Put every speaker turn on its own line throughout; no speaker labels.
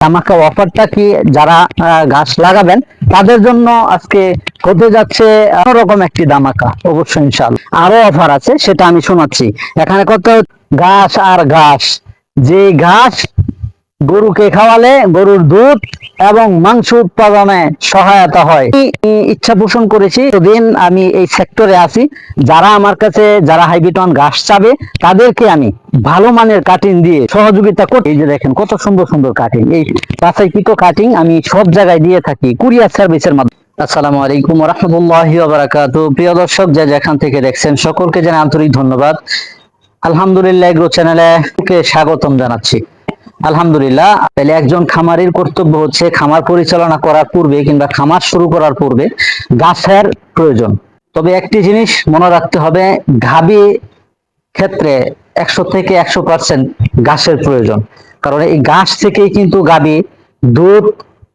আমাকে অফারটা কি যারা গাছ লাগাবেন, তাদের জন্য আজকে হতে যাচ্ছে অন্যরকম একটি দামাকা অবশ্যই সাল আরও অফার আছে, সেটা আমি শোনাচ্ছি। এখানে কত? গাছ আর ঘাস। যে ঘাস গরুকে খাওয়ালে গরুর দুধ এবং মাংস উৎপাদনে সহায়তা হয়। ইচ্ছা পোষণ করেছি দিন আমি এই সেক্টরে আছি। যারা আমার কাছে, যারা হাইবিটন ঘাস চাবে, তাদেরকে আমি ভালো মানের কাটিং দিয়ে সহযোগিতা করি এই যে দেখেন কত সুন্দর সুন্দর কাটিং এই বাছাইকৃত কাটিং আমি সব জায়গায় দিয়ে থাকি, কুরিয়ার সার্ভিসের মাধ্যমে। আসসালামু আলাইকুম রহমতুল্লাহি বারাকাত প্রিয় দর্শক, যে যেখান থেকে দেখছেন, সকলকে জানাই আন্তরিক ধন্যবাদ। আলহামদুলিল্লাহ এগ্রো চ্যানেলে স্বাগতম জানাচ্ছি। আলহামদুলিল্লাহ, তাহলে একজন খামারের কর্তব্য হচ্ছে খামার পরিচালনা করার পূর্বে কিংবা খামার শুরু করার পূর্বে গাছের প্রয়োজন। তবে একটি জিনিস মনে রাখতে হবে গাবি ক্ষেত্রে একশো থেকে একশো পার্সেন্ট ঘাসের প্রয়োজন। কারণ এই ঘাস থেকেই কিন্তু গাবি দুধ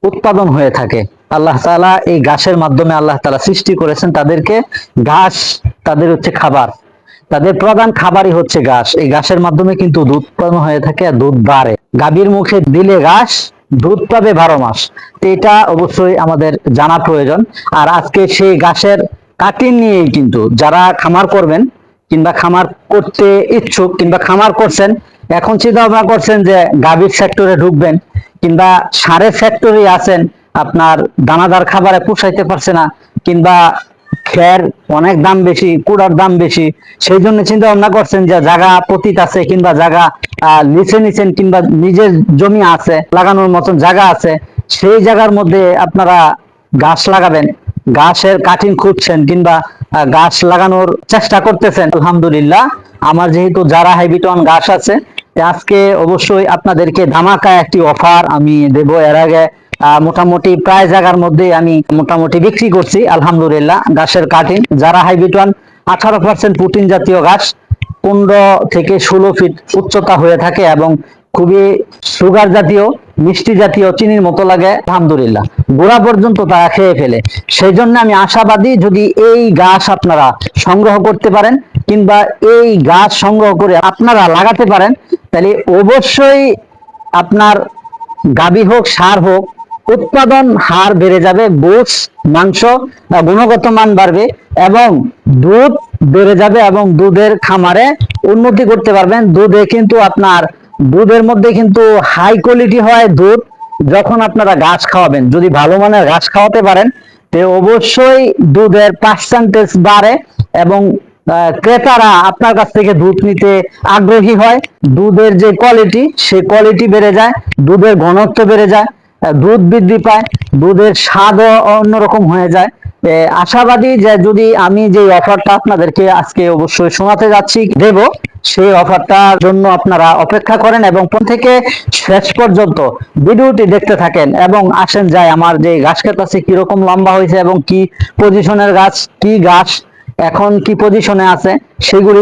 উৎপাদন হয়ে থাকে। আল্লাহ তাআলা এই ঘাসের মাধ্যমে আল্লাহ তালা সৃষ্টি করেছেন তাদেরকে ঘাস তাদের হচ্ছে খাবার। তাদের প্রধান খাবারই হচ্ছে ঘাস। এই ঘাসের মাধ্যমে কিন্তু দুধ উৎপন্ন হয়ে থাকে আর দুধ বাড়ে। গাভীর মুখে দিলে ঘাস, দুধ পাবে বারো মাস। তো এটা অবশ্যই আমাদের জানা প্রয়োজন। আর আজকে সেই ঘাসের কাটিং নিয়েই কিন্তু যারা খামার করবেন কিংবা খামার করতে ইচ্ছুক কিংবা খামার করছেন, এখন চিন্তা ভাবনা করছেন যে গাভীর সেক্টরে ঢুকবেন কিংবা সারের ফ্যাক্টরি আছেন, আপনার দানাদার খাবারে পোষাইতে পারছে না কিংবা খের অনেক দাম বেশি, কুড়ার দাম বেশি। সেই জন্য চিন্তা ভাবনা করছেন যে জায়গা পতিত আছে কিংবা জায়গা নিচে নিচেন কিংবা নিজের জমি আছে, লাগানোর মতন জায়গা আছে, সেই জায়গার মধ্যে আপনারা গাছ লাগাবেন। গাছের কাটিং খুঁজছেন কিংবা গাছ লাগানোর চেষ্টা করতেছেন। আলহামদুলিল্লাহ, আমার যেহেতু যারা হাইবিটন গাছ আছে, আজকে অবশ্যই আপনাদেরকে ধামাকা একটি অফার আমি দেব। এর আগে মোটামুটি প্রায় জায়গার মধ্যে আমি মোটামুটি বিক্রি করছি, আলহামদুলিল্লাহ। গাছের কাটিং, যারা হাইব্রিড ওয়ান, আঠারো পার্সেন্ট প্রোটিন জাতীয় গাছ পনেরো থেকে ষোলো ফিট উচ্চতা হয়ে থাকে এবং খুবই সুগার জাতীয়, মিষ্টি জাতীয় চিনির মতো লাগে, আলহামদুলিল্লাহ। গোড়া পর্যন্ত তারা খেয়ে ফেলে। সেই জন্য আমি আশাবাদী যদি এই গাছ আপনারা সংগ্রহ করতে পারেন, কিংবা এই গাছ সংগ্রহ করে আপনারা লাগাতে পারেন, তাহলে অবশ্যই আপনার গাবি হোক, সার হোক উৎপাদন হার বেড়ে যাবে গোস মাংস গুণগত মান বাড়বে এবং দুধ বেড়ে যাবে এবং দুধের খামারে উন্নতি করতে পারবেন। দুধে কিন্তু আপনার, দুধের মধ্যে কিন্তু হাই কোয়ালিটি হয় দুধ, যখন আপনারা গাছ খাওয়াবেন। যদি ভালো মানের গাছ খাওয়াতে পারেন, তে অবশ্যই দুধের পার্সেন্টেজ বাড়ে এবং ক্রেতারা আপনার কাছ থেকে দুধ নিতে আগ্রহী হয়। দুধের যে কোয়ালিটি সে কোয়ালিটি বেড়ে যায়, দুধের ঘনত্ব বেড়ে যায়। দুধ বৃদ্ধি পায়, দুধের স্বাদও অন্যরকম হয়ে যায়। আশাবাদী যে যদি আমি যে অফারটা আপনাদেরকে আজকে অবশ্যই শোনাতে যাচ্ছি, দেব, সেই অফারটার জন্য আপনারা অপেক্ষা করেন এবং প্রথম থেকে শেষ পর্যন্ত ভিডিওটি দেখতে থাকেন এবং আসেন যায় আমার যে গাছ আছে কীরকম লম্বা হয়েছে এবং কি পজিশনের গাছ, কি গাছ, এখন কি পজিশনে আছে, সেগুলি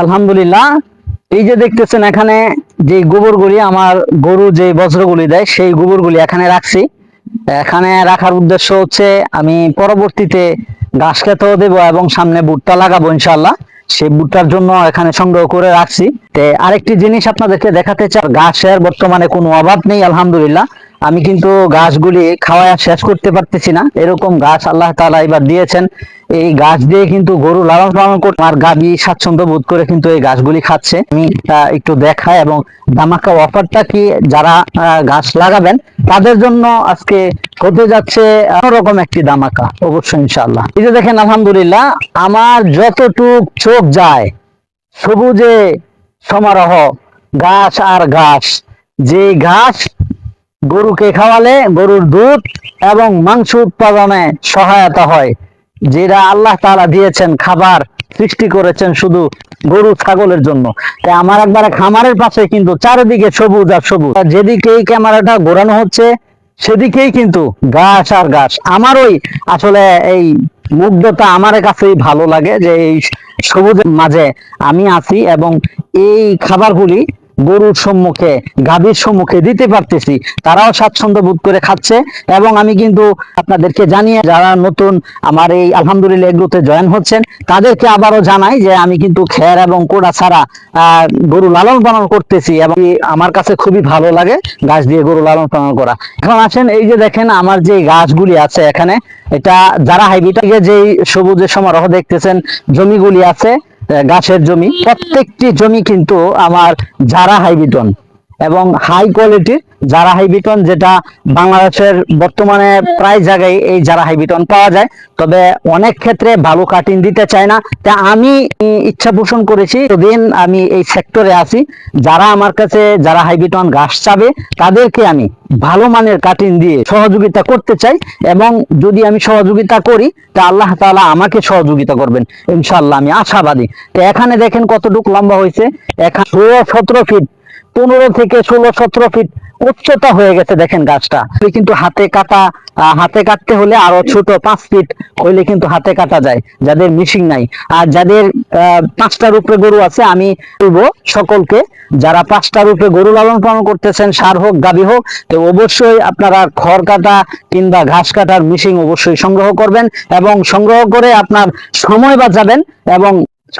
আলহামদুলিল্লাহ। এই যে দেখতেছেন এখানে যে গোবরগুলি, আমার গরু যে বজ্রগুলি দেয়, সেই গোবরগুলি এখানে রাখছি। এখানে রাখার উদ্দেশ্য হচ্ছে আমি পরবর্তীতে ঘাস খেতেও দেবো এবং সামনে ভুট্টা লাগাবো ইনশাল্লাহ সেই ভুট্টার জন্য এখানে সংগ্রহ করে রাখছি। আরেকটি জিনিস আপনাদেরকে দেখাতে চাই গাছের বর্তমানে কোনো অভাব নেই, আলহামদুলিল্লাহ। আমি কিন্তু গাছগুলি খাওয়ায় শেষ করতে পারতেছি না। এরকম গাছ আল্লাহ তালা এবার দিয়েছেন। এই গাছ দিয়ে কিন্তু গরু লালন পালন করতে আর গাবি স্বাচ্ছন্দ্য বোধ করে কিন্তু এই গাছগুলি খাচ্ছে। আমি একটু দেখাই এবং দামাকা অফারটা কি যারা গাছ লাগাবেন, তাদের জন্য আজকে হতে যাচ্ছে অন্যরকম একটি দামাকা অবশ্যই ইনশাআল্লাহ। এই যে দেখেন, আলহামদুলিল্লাহ, আমার যতটুক চোখ যায়, সবুজে সমারোহ, গাছ আর গাছ যে ঘাস গরুকে খাওয়ালে গরুর দুধ এবং মাংস উৎপাদনে সহায়তা হয়। যেটা আল্লাহ তাআলা দিয়েছেন, খাবার সৃষ্টি করেছেন শুধু গরু ছাগলের জন্য। তাই আমার একবারে খামারের পাশে কিন্তু চারিদিকে সবুজ আর সবুজ। আর যেদিকেই ক্যামেরাটা ঘোরানো হচ্ছে, সেদিকেই কিন্তু গাছ আর গাছ আমার ওই আসলে এই মুগ্ধতা আমার কাছেই ভালো লাগে যে এই সবুজের মাঝে আমি আছি এবং এই খাবারগুলি গরুর সম্মুখে, গাভীর সম্মুখে দিতে পারতেছি। তারাও স্বাচ্ছন্দ্য বোধ করে খাচ্ছে এবং আমি কিন্তু আপনাদেরকে জানিয়ে, যারা নতুন আমার এই আলহামদুলিল্লাহ এগুলোতে জয়েন হচ্ছেন, তাদেরকে আবারও জানাই যে আমি কিন্তু খের এবং কোড়া ছাড়া গরু লালন পালন করতেছি এবং আমার কাছে খুবই ভালো লাগে গাছ দিয়ে গরু লালন পালন করা। এখন আসেন, এই যে দেখেন আমার যে গাছগুলি আছে এখানে, এটা যারা হাইবিটাকে যেই সবুজের সমারোহ দেখতেছেন, জমিগুলি আছে গাছের জমি। প্রত্যেকটি জমি কিন্তু আমার যারা হাইবিটন এবং হাই কোয়ালিটির যারা হাইবিটন যেটা বাংলাদেশের বর্তমানে প্রায় জায়গায় এই যারা হাইবিটন পাওয়া যায়। তবে অনেক ক্ষেত্রে ভালো কাটিং দিতে চায় না। তা আমি ইচ্ছা পোষণ করেছি দিন আমি এই সেক্টরে আছি। যারা আমার কাছে যারা হাইবিটন ঘাস চাবে, তাদেরকে আমি ভালো মানের কাটিং দিয়ে সহযোগিতা করতে চাই এবং যদি আমি সহযোগিতা করি, তা আল্লাহ তাআলা আমাকে সহযোগিতা করবেন। ইনশাআল্লাহ আমি আশাবাদী। তো এখানে দেখেন কতটুকু লম্বা হয়েছে। এখানে ষোলো সতেরো ফিট পনেরো থেকে ষোলো সতেরো ফিট উচ্চতা হয়ে গেছে দেখেন গাছটা। কিন্তু হাতে কাটা হাতে কাটতে হলে আরও ছোট পাঁচ ফিট হইলে কিন্তু হাতে কাটা যায় যাদের মিশিং নাই। আর যাদের আহ, পাঁচটার উপরে গরু আছে আমি সকলকে যারা পাঁচটার উপরে গরু লালন পালন করতেছেন সার হোক গাবি হোক তো অবশ্যই আপনারা খড় কাটা কিংবা ঘাস কাটার মিশিং অবশ্যই সংগ্রহ করবেন এবং সংগ্রহ করে আপনার সময় বাঁচাবেন এবং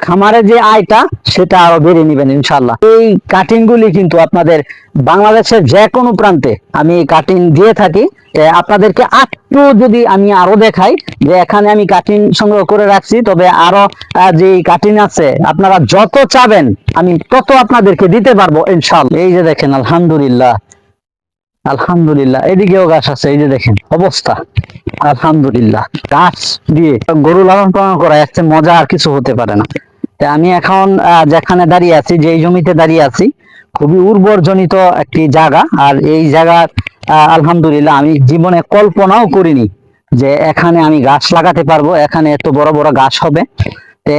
খামারে যে আয়টা, সেটা আরও বেড়ে নেবেন ইনশাল্লাহ এই কাটিং গুলি কিন্তু আপনাদের বাংলাদেশের যে কোনো প্রান্তে আমি কাটিং দিয়ে থাকি। আপনাদেরকে একটু যদি আমি আরও দেখাই যে এখানে আমি কাটিং সংগ্রহ করে রাখছি, তবে আরও যে কাটিং আছে, আপনারা যত চাবেন, আমি তত আপনাদেরকে দিতে পারব ইনশাল্লাহ এই যে দেখেন, আলহামদুলিল্লাহ আলহামদুলিল্লাহ, এদিকেও গাছ আছে, এই যে দেখেন, অবস্থা। আলহামদুলিল্লাহ। গাছ দিয়ে গরু লালন পালন করা একটা মজা আর কিছু হতে পারে না। আমি এখন যেখানে দাঁড়িয়ে আছি যে জমিতে দাঁড়িয়ে আছি খুবই উর্বর জনিত একটি জায়গা। আর এই জায়গার আহ, আলহামদুলিল্লাহ আমি জীবনে কল্পনাও করিনি যে এখানে আমি গাছ লাগাতে পারব। এখানে এত বড় বড় গাছ হবে।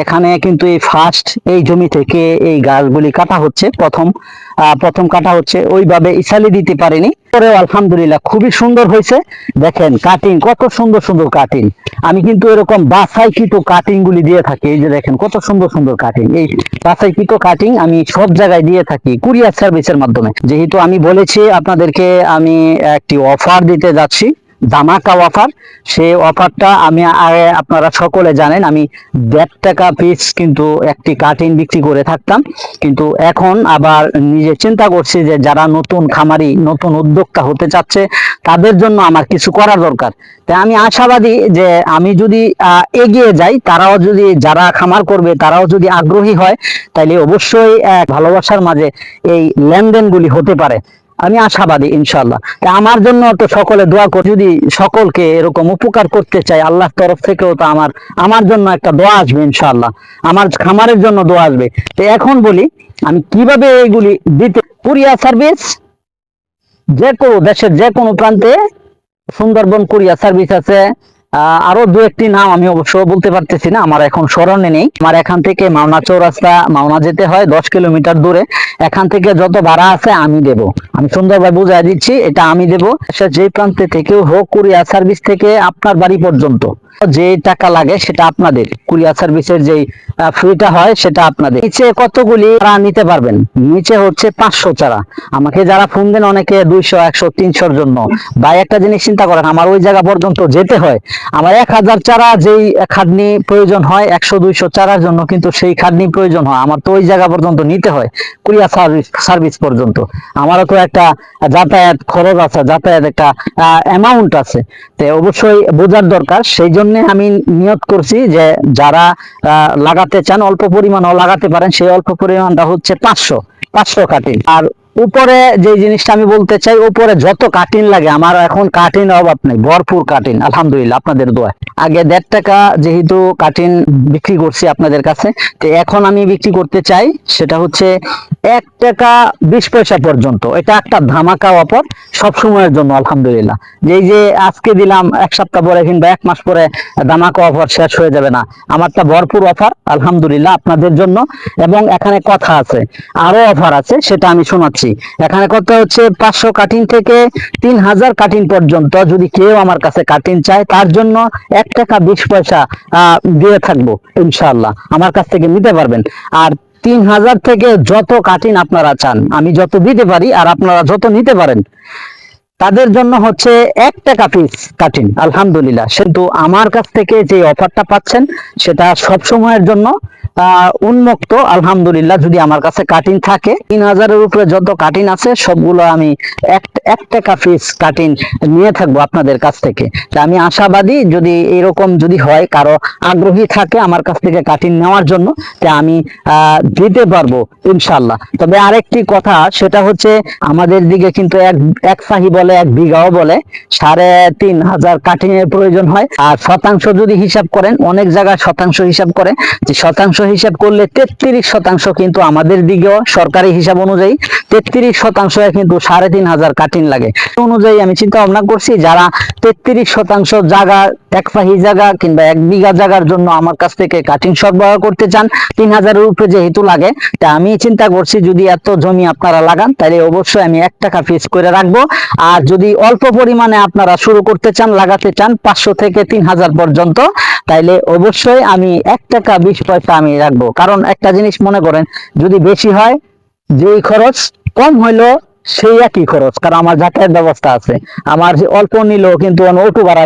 এখানে কিন্তু এই ফার্স্ট এই জমি থেকে এই গাছগুলি কাটা হচ্ছে, প্রথম প্রথম কাটা হচ্ছে, ওইভাবে ইসালি দিতে পারেনি। পরেও আলহামদুলিল্লাহ খুবই সুন্দর হয়েছে। দেখেন কাটিং কত সুন্দর সুন্দর কাটিং আমি কিন্তু এরকম বাছাইকৃত কাটিং গুলি দিয়ে থাকি। এই যে দেখেন কত সুন্দর সুন্দর কাটিং এই বাছাইকৃত কাটিং আমি সব জায়গায় দিয়ে থাকি কুরিয়ার সার্ভিসের মাধ্যমে। যেহেতু আমি বলেছি আপনাদেরকে আমি একটি অফার দিতে যাচ্ছি ধামাকা অফার। সেই অফারটা আমি আপনারা সকলে জানেন, আমি দেড় টাকা পিস কিন্তু একটি কাটিং বিক্রি করে থাকতাম। কিন্তু এখন আবার নিজে চিন্তা করছি যে যারা নতুন খামারি, নতুন উদ্যোক্তা হতে চাচ্ছে, তাদের জন্য আমার কিছু করা দরকার। তাই আমি আশাবাদী যে আমি যদি এগিয়ে যাই, তারাও যদি, যারা খামার করবে, তারাও যদি আগ্রহী হয় তাহলে অবশ্যই ভালোবাসার মাঝে এই লেনদেনগুলি হতে পারে। আমি আশাবাদী ইনশাল্লাহ আমার জন্য তো সকলে দোয়া করি, যদি সকলকে এরকম উপকার করতে চাই আল্লাহর তরফ থেকেও তো আমার আমার জন্য একটা দোয়া আসবে ইনশাল্লাহ আমার খামারের জন্য দোয়া আসবে। তো এখন বলি, আমি কীভাবে এইগুলি দিতে কুরিয়ার সার্ভিস, যে কোনো দেশের যে কোনো প্রান্তে সুন্দরবন কুরিয়ার সার্ভিস আছে। আরও দু একটি নাম আমি অবশ্য বলতে পারতেছি না, আমার এখন স্মরণে নেই। আমার এখান থেকে মাওনা চৌরাস্তা, মাওনা যেতে হয় দশ কিলোমিটার দূরে। এখান থেকে যত ভাড়া আছে আমি দেব। আমি সুন্দরভাবে বুঝাই দিচ্ছি, এটা আমি দেবো। সে যে প্রান্তে থেকেও হোক কুরিয়ার সার্ভিস থেকে আপনার বাড়ি পর্যন্ত। যে টাকা লাগে সেটা আপনাদের। কুরিয়ার সার্ভিসের যে ফ্রিটা হয় সেটা আপনাদের। নিচে কতগুলি চারা নিতে পারবেন? নিচে হচ্ছে পাঁচশো চারা। আমাকে যারা ফোন দেন অনেকে দুইশো, একশো, তিনশোর জন্য। বা একটা জিনিস চিন্তা করেন, আমার ওই জায়গা পর্যন্ত যেতে হয়। আমার এক হাজার চারা যেই খাটনি প্রয়োজন হয়, একশো, দুইশো চারার জন্য কিন্তু সেই খাটনি প্রয়োজন হয়। আমার তো ওই জায়গা পর্যন্ত নিতে হয়, কুরিয়ার সার্ভিস সার্ভিস পর্যন্ত। আমারও তো একটা যাতায়াত খরচ আছে, যাতায়াত একটা অ্যামাউন্ট আছে। তো অবশ্যই বোঝার দরকার। সেই জন্য আমি নিয়োগ করছি যে যারা লাগাতে চান, অল্প পরিমাণও লাগাতে পারেন, সেই অল্প পরিমাণটা হচ্ছে পাঁচশো পাঁচশো কাটি আর উপরে যে জিনিসটা আমি বলতে চাই, উপরে যত কাটিং লাগে, আমার এখন কাটিং অভাব নেই, ভরপুর কাটিং আলহামদুলিল্লাহ, আপনাদের দোয়া আগে দেড় টাকা যেহেতু কাটিং বিক্রি করছি আপনাদের কাছে, তো এখন আমি বিক্রি করতে চাই, সেটা হচ্ছে এক টাকা বিশ পয়সা পর্যন্ত। এটা একটা ধামাকা অফার সব সময়ের জন্য, আলহামদুলিল্লাহ। যে এই যে আজকে দিলাম, এক সপ্তাহ পরে কিংবা এক মাস পরে ধামাকা অফার শেষ হয়ে যাবে না। আমারটা ভরপুর অফার, আলহামদুলিল্লাহ, আপনাদের জন্য। এবং এখানে কথা আছে, আরও অফার আছে, সেটা আমি শোনাচ্ছি। এখানে কত হচ্ছে? পাঁচশো কাটিং থেকে তিন হাজার কাটিং পর্যন্ত যদি কেউ আমার কাছে কাটিং চায়, তার জন্য এক টাকা বিশ পয়সা দিয়ে থাকব ইনশাল্লাহ আমার কাছ থেকে নিতে পারবেন। আর তিন হাজার থেকে যত কাটিন আপনারা চান, আমি যত দিতে পারি আর আপনারা যত নিতে পারেন তাদের জন্য হচ্ছে এক টাকা পিস কাটিন আলহামদুলিল্লাহ কিন্তু আমার কাছ থেকে যে অফারটা পাচ্ছেন, সেটা সব সময়ের জন্য উন্মুক্ত। আলহামদুলিল্লাহ, যদি আমার কাছে কাটিন থাকে, তিন হাজারের উপরে যত কাটিন আছে, সবগুলো আমি এক এক টাকা পিস কাটিন নিয়ে থাকব আপনাদের কাছ থেকে। আমি আশাবাদী, যদি এরকম যদি হয়, কারও আগ্রহী থাকে আমার কাছ থেকে কাটিন নেওয়ার জন্য, তা আমি দিতে পারব ইনশাল্লাহ তবে আরেকটি কথা, সেটা হচ্ছে, আমাদের দিকে কিন্তু এক এক সাহি বলে এক বিঘাও বলে, সাড়ে তিন হাজার কাটিংয়ের প্রয়োজন হয়। আর শতাংশ যদি হিসাব করেন, অনেক জায়গায় শতাংশ হিসাব করে, যে শতাংশ হিসাব করলে তেত্রিশ শতাংশ কিন্তু আমাদের দিকেও সরকারি হিসাব অনুযায়ী তেত্রিশ শতাংশ কিন্তু সাড়ে তিন হাজার কাটিং লাগে। অনুযায়ী আমি চিন্তা ভাবনা করছি, যারা তেত্রিশ শতাংশ জায়গা এক পাহি জায়গা কিংবা এক বিঘা জায়গার জন্য আমার কাছ থেকে কাটিং সরবরাহ করতে চান, তিন হাজারের উপরে যেহেতু লাগে, তা আমি চিন্তা করছি যদি এত জমি আপনারা লাগান, তাহলে অবশ্যই আমি এক টাকা পিস করে রাখব। আর যদি অল্প পরিমাণে আপনারা শুরু করতে চান, লাগাতে চান, পাঁচশো থেকে তিন হাজার পর্যন্ত, তাইলে অবশ্যই আমি এক টাকা বিশ পয়সা আমি রাখব। কারণ একটা জিনিস মনে করেন, যদি বেশি হয়, যেই খরচ কম হইল সেই একই খরচ। কারণ আমার যাতায়াত ব্যবস্থা আছে। আমার অল্প নিলেও কিন্তু অটো ভাড়া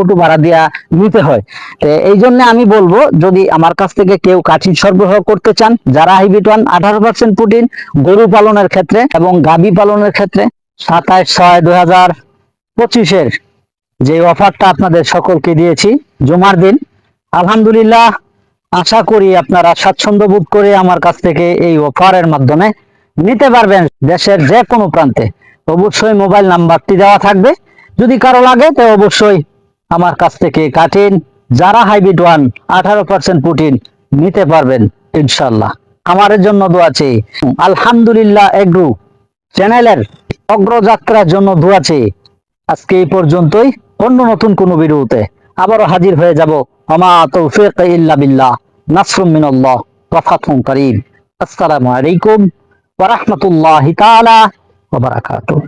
অটো ভাড়া দিয়া নিতে হয়। তো এই জন্য আমি বলব, যদি আমার কাছ থেকে কেউ কাঠিন সরবরাহ করতে চান, যারা হাইব্রিড ওয়ান আঠারো পার্সেন্ট প্রোটিন, গরু পালনের ক্ষেত্রে এবং গাভী পালনের ক্ষেত্রে সাতাশ ছয় দুই হাজার পঁচিশের যে অফারটা আপনাদের সকলকে দিয়েছি জুমার দিন, আলহামদুলিল্লাহ আশা করি আপনারা স্বাচ্ছন্দ্য বোধ করে আমার কাছ থেকে এই অফারের মাধ্যমে নিতে পারবেন দেশের যে কোনো প্রান্তে। অবশ্যই মোবাইল নাম্বারটি দেওয়া থাকবে। যদি কারও লাগে তো অবশ্যই আমার কাছ থেকে কাটিন। যারা হাইব্রিড ওয়ান আঠারো পার্সেন্ট প্রোটিন নিতে পারবেন ইনশাল্লাহ আমাদের জন্য দোয়া চেয়ে। আলহামদুলিল্লাহ এগ্রু চ্যানেলের অগ্রযাত্রার জন্য দোয়া চেয়ে। আজকে এই পর্যন্তই, অন্য নতুন কোনো বিরুতে আবারও হাজির হয়ে যাব। আমা তৌফিক ইল্লা বিল্লাহ নাসরুম মিনাল্লাহ, ওয়া ফাতহুম করিম। আসসালামু আলাইকুম ওয়া রাহমাতুল্লাহি তাআলা ওয়া বারাকাতুহু।